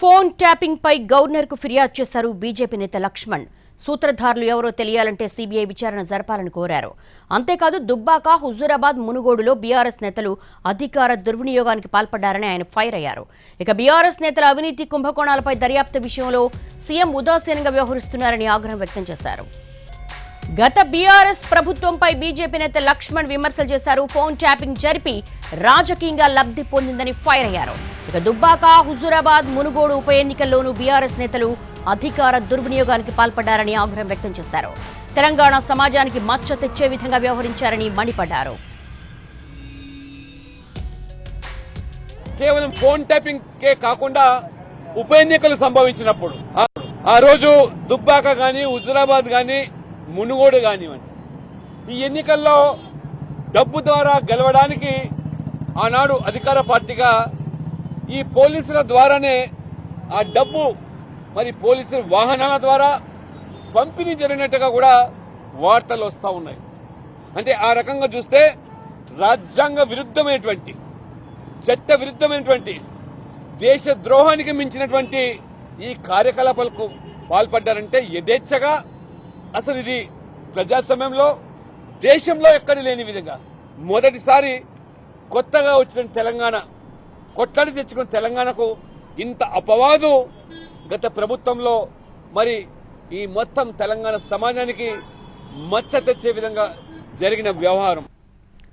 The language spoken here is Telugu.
ఫోన్ ట్యాపింగ్ పై గవర్నర్కు ఫిర్యాదు చేశారు బీజేపీ నేత లక్ష్మణ్. సూత్రధారులు ఎవరో తెలియాలంటే సీబీఐ విచారణ జరపాలని కోరారు. అంతేకాదు దుబ్బాక హుజూరాబాద్ మునుగోడులో బీఆర్ఎస్ నేతలు అధికార దుర్వినియోగానికి పాల్పడ్డారని ఆయన ఫైర్ అయ్యారు. ఇక బీఆర్ఎస్ నేతల అవినీతి కుంభకోణాలపై దర్యాప్తు విషయంలో సీఎం ఉదాసీనంగా వ్యవహరిస్తున్నారని ఆగ్రహం వ్యక్తం చేశారు. గత బీఆర్ఎస్ ప్రభుత్వంపై బీజేపీ నేత లక్ష్మణ్ విమర్శలు చేశారు. ఫోన్ ట్యాపింగ్ జరిపి రాజకీయంగా లబ్ధి పొందిందని ఫైర్ అయ్యారు. ఇక దుబ్బాక హుజూరాబాద్ మునుగోడు ఉప ఎన్నికల్లోనూ బీఆర్ఎస్ నేతలు అధికార దుర్వినియోగానికి పాల్పడ్డారని ఆగ్రహం వ్యక్తం చేశారు. తెలంగాణ సమాజానికి మచ్చ తెచ్చే విధంగా వ్యవహరించారని మండిపడ్డారు. కేవలం ఫోన్ ట్యాపింగ్ కే కాకుండా ఉప ఎన్నికలు సంభవించినప్పుడు. ఆ- రోజు దుబ్బాక గాని హుజురాబాద్ గాని మునుగోడు కానివ్వండి. ఈ ఎన్నికల్లో డబ్బు ద్వారా గెలవడానికి ఆనాడు అధికార పార్టీగా ఈ పోలీసుల ద్వారానే ఆ డబ్బు మరి పోలీసుల వాహనాల ద్వారా పంపిణీ జరిగినట్టుగా కూడా వార్తలు వస్తూ ఉన్నాయి. అంటే ఆ రకంగా చూస్తే రాజ్యాంగ విరుద్ధమైనటువంటి చట్ట విరుద్ధమైనటువంటి దేశ ద్రోహానికి మించినటువంటి ఈ కార్యకలాపాలకు పాల్పడ్డారంటే యథేచ్ఛగా అసలు ఇది ప్రజాస్వామ్యంలో దేశంలో ఎక్కడ లేని విధంగా. మొదటిసారి కొత్తగా వచ్చిన తెలంగాణ కొట్లాడి తెచ్చుకున్న తెలంగాణకు ఇంత అపవాదు గత ప్రభుత్వంలో. మరి ఈ మొత్తం తెలంగాణ సమాజానికి మచ్చ తెచ్చే విధంగా జరిగిన వ్యవహారం.